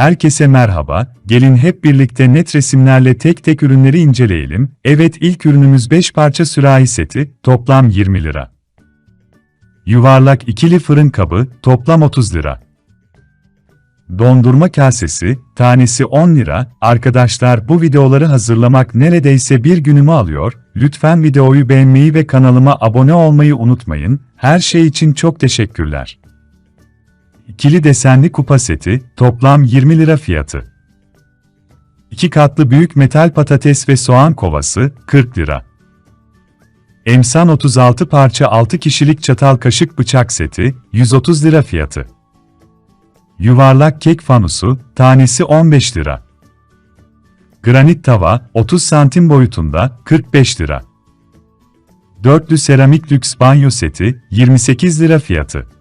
Herkese merhaba, gelin hep birlikte net resimlerle tek tek ürünleri inceleyelim. Evet ilk ürünümüz 5 parça sürahi seti, toplam 20 lira. Yuvarlak ikili fırın kabı, toplam 30 lira. Dondurma kasesi, tanesi 10 lira. Arkadaşlar bu videoları hazırlamak neredeyse bir günümü alıyor. Lütfen videoyu beğenmeyi ve kanalıma abone olmayı unutmayın. Her şey için çok teşekkürler. İkili desenli kupa seti, toplam 20 lira fiyatı. İki katlı büyük metal patates ve soğan kovası, 40 lira. Emsan 36 parça 6 kişilik çatal kaşık bıçak seti, 130 lira fiyatı. Yuvarlak kek fanusu, tanesi 15 lira. Granit tava, 30 santim boyutunda, 45 lira. Dörtlü seramik lüks banyo seti, 28 lira fiyatı.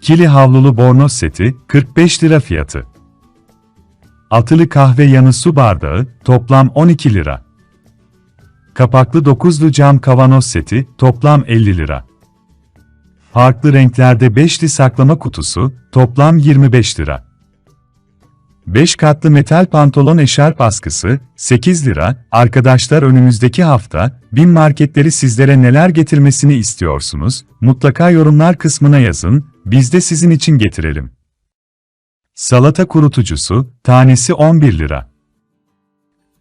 Kili havlulu bornoz seti, 45 lira fiyatı. Altılı kahve yanı su bardağı, toplam 12 lira. Kapaklı dokuzlu cam kavanoz seti, toplam 50 lira. Farklı renklerde beşli saklama kutusu, toplam 25 lira. 5 katlı metal pantolon eşarp askısı, 8 lira. Arkadaşlar önümüzdeki hafta, bin marketleri sizlere neler getirmesini istiyorsunuz? Mutlaka yorumlar kısmına yazın, biz de sizin için getirelim. Salata kurutucusu, tanesi 11 lira.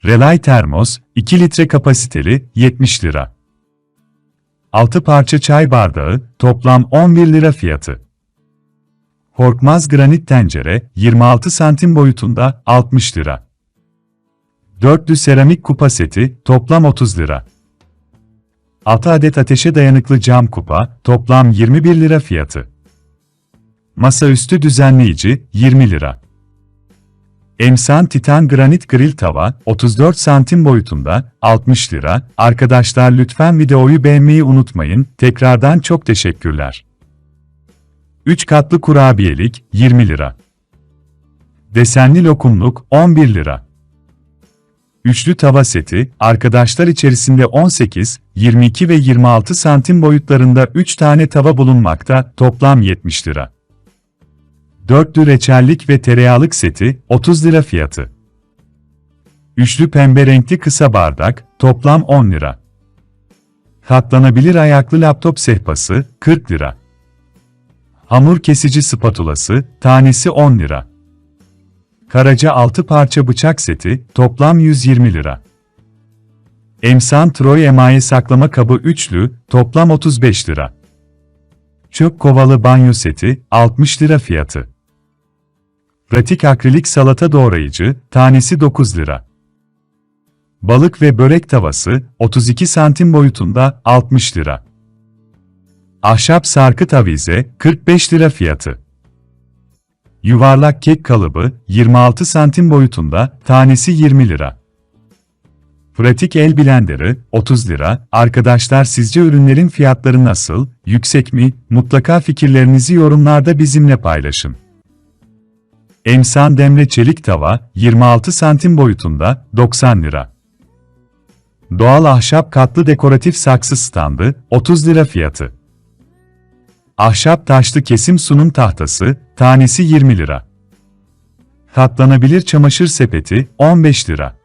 Relay termos, 2 litre kapasiteli, 70 lira. 6 parça çay bardağı, toplam 11 lira fiyatı. Korkmaz granit tencere, 26 santim boyutunda, 60 lira. Dörtlü seramik kupa seti, toplam 30 lira. 6 adet ateşe dayanıklı cam kupa, toplam 21 lira fiyatı. Masaüstü düzenleyici, 20 lira. Emsan Titan Granit Grill Tava, 34 santim boyutunda, 60 lira. Arkadaşlar lütfen videoyu beğenmeyi unutmayın. Tekrardan çok teşekkürler. 3 katlı kurabiyelik, 20 lira. Desenli lokumluk, 11 lira. Üçlü tava seti, arkadaşlar içerisinde 18, 22 ve 26 santim boyutlarında 3 tane tava bulunmakta, toplam 70 lira. Dörtlü reçellik ve tereyağlık seti, 30 lira fiyatı. Üçlü pembe renkli kısa bardak, toplam 10 lira. Katlanabilir ayaklı laptop sehpası, 40 lira. Hamur kesici spatulası, tanesi 10 lira. Karaca 6 parça bıçak seti, toplam 120 lira. Emsan Troy emaye saklama kabı üçlü, toplam 35 lira. Çöp kovalı banyo seti, 60 lira fiyatı. Pratik akrilik salata doğrayıcı, tanesi 9 lira. Balık ve börek tavası, 32 santim boyutunda, 60 lira. Ahşap sarkıt avize, 45 lira fiyatı. Yuvarlak kek kalıbı, 26 santim boyutunda, tanesi 20 lira. Pratik el blenderı, 30 lira. Arkadaşlar sizce ürünlerin fiyatları nasıl, yüksek mi? Mutlaka fikirlerinizi yorumlarda bizimle paylaşın. Emsan demre çelik tava, 26 santim boyutunda, 90 lira. Doğal ahşap katlı dekoratif saksı standı, 30 lira fiyatı. Ahşap taşlı kesim sunum tahtası, tanesi 20 lira. Katlanabilir çamaşır sepeti, 15 lira.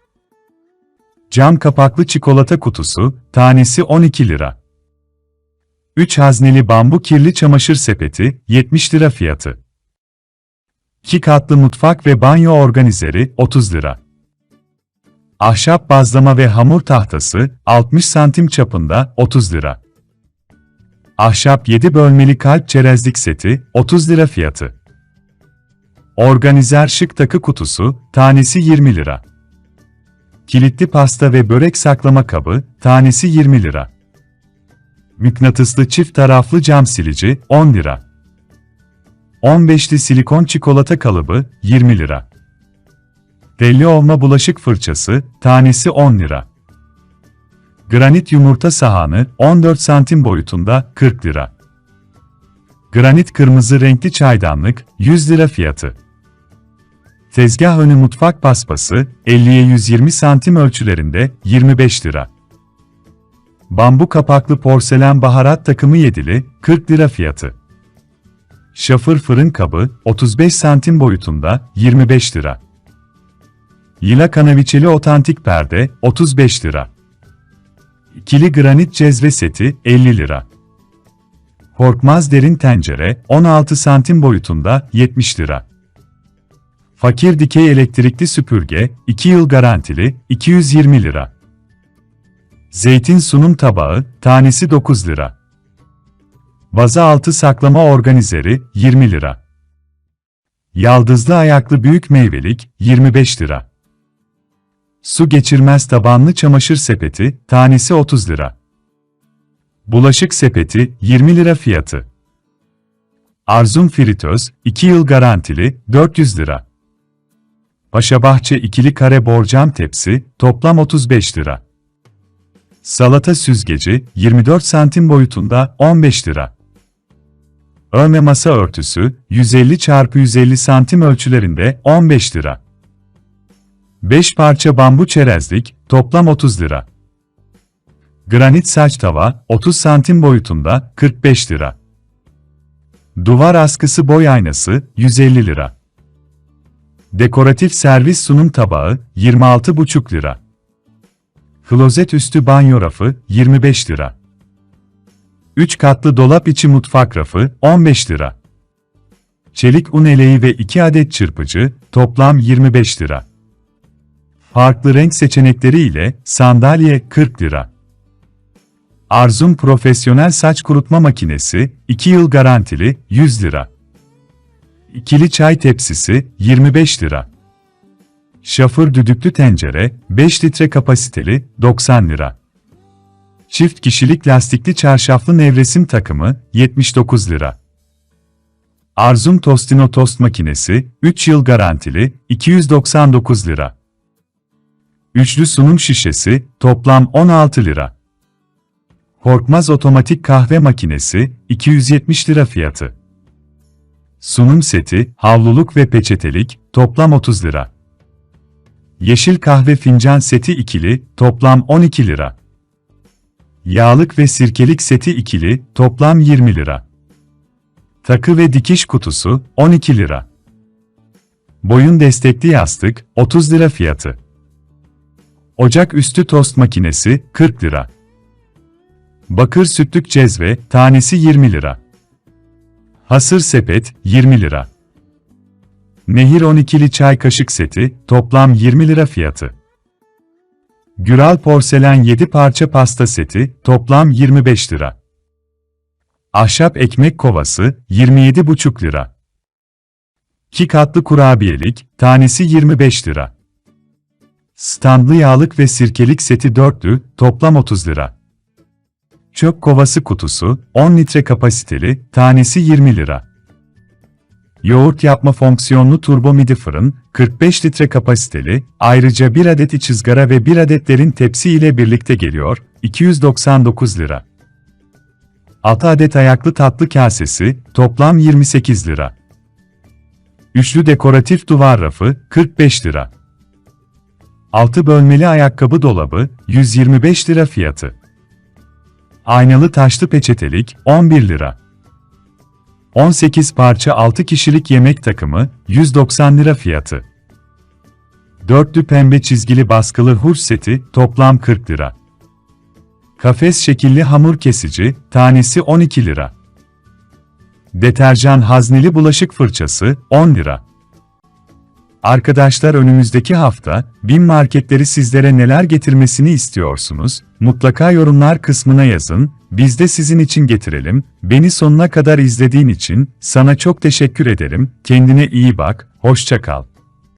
Cam kapaklı çikolata kutusu, tanesi 12 lira. 3 hazneli bambu kirli çamaşır sepeti, 70 lira fiyatı. 2 katlı mutfak ve banyo organizeri, 30 lira. Ahşap bazlama ve hamur tahtası, 60 santim çapında, 30 lira. Ahşap 7 bölmeli kalp çerezlik seti, 30 lira fiyatı. Organizer şık takı kutusu, tanesi 20 lira. Kilitli pasta ve börek saklama kabı, tanesi 20 lira. Mıknatıslı çift taraflı cam silici, 10 lira. 15'li silikon çikolata kalıbı, 20 lira. Deli olma bulaşık fırçası, tanesi 10 lira. Granit yumurta sahanı, 14 santim boyutunda, 40 lira. Granit kırmızı renkli çaydanlık, 100 lira fiyatı. Tezgah önü mutfak paspası, 50'ye 120 santim ölçülerinde, 25 lira. Bambu kapaklı porselen baharat takımı 7'li, 40 lira fiyatı. Şafır fırın kabı 35 santim boyutunda 25 lira. Yila kanaviçeli otantik perde 35 lira. İkili granit cezve seti 50 lira. Korkmaz derin tencere 16 santim boyutunda 70 lira. Fakir dikey elektrikli süpürge 2 yıl garantili 220 lira. Zeytin sunum tabağı tanesi 9 lira. Vaza altı saklama organizeri 20 lira. Yaldızlı ayaklı büyük meyvelik 25 lira. Su geçirmez tabanlı çamaşır sepeti tanesi 30 lira. Bulaşık sepeti 20 lira fiyatı. Arzum fritöz 2 yıl garantili 400 lira. Paşabahçe ikili kare borcam tepsi toplam 35 lira. Salata süzgeci 24 santim boyutunda 15 lira. Örme masa örtüsü 150 x 150 santim ölçülerinde 15 lira. 5 parça bambu çerezlik toplam 30 lira. Granit saç tava 30 santim boyutunda 45 lira. Duvar askısı boy aynası 150 lira. Dekoratif servis sunum tabağı 26,5 lira. Klozet üstü banyo rafı 25 lira. 3 katlı dolap içi mutfak rafı 15 lira. Çelik un eleği ve 2 adet çırpıcı toplam 25 lira. Farklı renk seçenekleri ile sandalye 40 lira. Arzum profesyonel saç kurutma makinesi 2 yıl garantili 100 lira. İkili çay tepsisi 25 lira. Şafır düdüklü tencere 5 litre kapasiteli 90 lira. Çift kişilik lastikli çarşaflı nevresim takımı 79 lira. Arzum Tostino tost makinesi 3 yıl garantili 299 lira. Üçlü sunum şişesi toplam 16 lira. Korkmaz otomatik kahve makinesi 270 lira fiyatı. Sunum seti, havluluk ve peçetelik toplam 30 lira. Yeşil kahve fincan seti ikili toplam 12 lira. Yağlık ve sirkelik seti ikili toplam 20 lira. Takı ve dikiş kutusu 12 lira. Boyun destekli yastık 30 lira fiyatı. Ocak üstü tost makinesi 40 lira. Bakır sütlük cezve tanesi 20 lira. Hasır sepet 20 lira. Nehir 12'li çay kaşık seti toplam 20 lira fiyatı. Güral porselen 7 parça pasta seti toplam 25 lira. Ahşap ekmek kovası 27,5 lira. 2 katlı kurabiyelik tanesi 25 lira. Standlı yağlık ve sirkelik seti dörtlü toplam 30 lira. Çöp kovası kutusu 10 litre kapasiteli tanesi 20 lira. Yoğurt yapma fonksiyonlu turbo midi fırın, 45 litre kapasiteli, ayrıca 1 adet iç ızgara ve 1 adet derin tepsi ile birlikte geliyor, 299 lira. 6 adet ayaklı tatlı kasesi, toplam 28 lira. Üçlü dekoratif duvar rafı, 45 lira. 6 bölmeli ayakkabı dolabı, 125 lira fiyatı. Aynalı taşlı peçetelik, 11 lira. 18 parça 6 kişilik yemek takımı, 190 lira fiyatı. Dörtlü pembe çizgili baskılı hurç seti, toplam 40 lira. Kafes şekilli hamur kesici, tanesi 12 lira. Deterjan hazneli bulaşık fırçası, 10 lira. Arkadaşlar önümüzdeki hafta, BİM marketleri sizlere neler getirmesini istiyorsunuz? Mutlaka yorumlar kısmına yazın, biz de sizin için getirelim. Beni sonuna kadar izlediğin için sana çok teşekkür ederim. Kendine iyi bak, hoşça kal.